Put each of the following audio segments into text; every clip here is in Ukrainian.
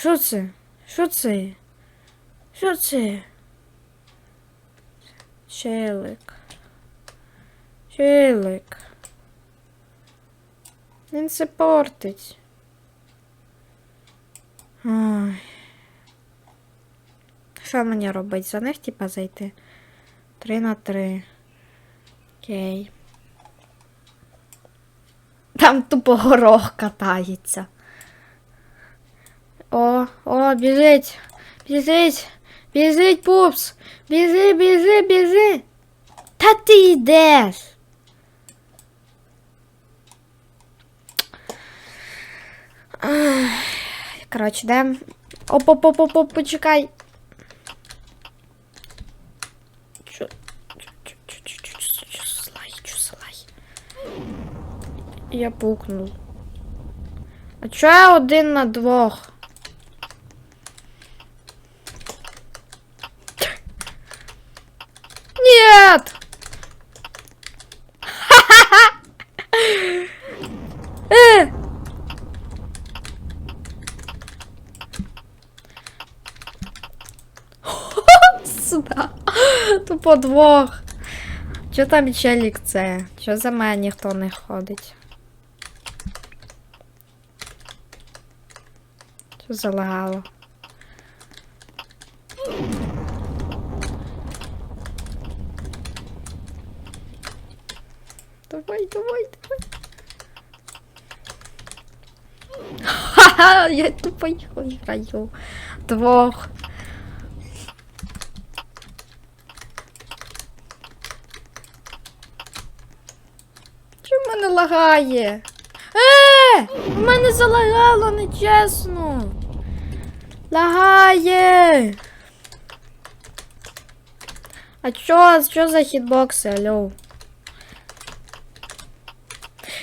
Що це? Що це? Що це? Челик. Челик. Він це портить. Ой. Що мені робити? За них типа зайти? Три на три. Окей. Там тупо горох катається. О, о, біжить. Біжить. Біжить, пупс. Біжи, біжи, біжи. Та ти йдеш. Коротше, йдем. Оп, оп, оп, оп, оп, почекай. Я пукнув. А чо я один на двох? Нет! Э! Сюда. Тупо двох. Чо там челік це? Чо за мене ніхто не ходить? Що залагало? Давай, давай, давай. Ха-ха, я тупо його граю. Двох. Чому мене лагає? Е! У мене залагало нечесно. Лагає. А чо, що за хітбокси, алло?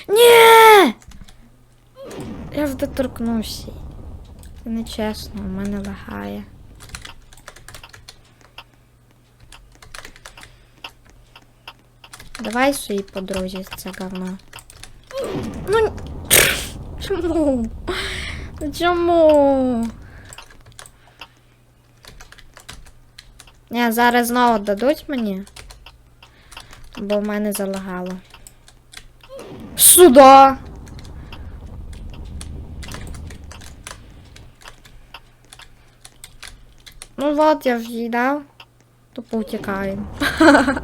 Ні! Я ж доторкнувся. Це нечесно, у мене лагає. Давай своїй подрузі це говно. Ну. Чому? Ну Чому? Ні, зараз знову дадуть мені. Бо в мене залагало. Сюда. Ну вот, я ж їдав. дав. Тупо утікаємо.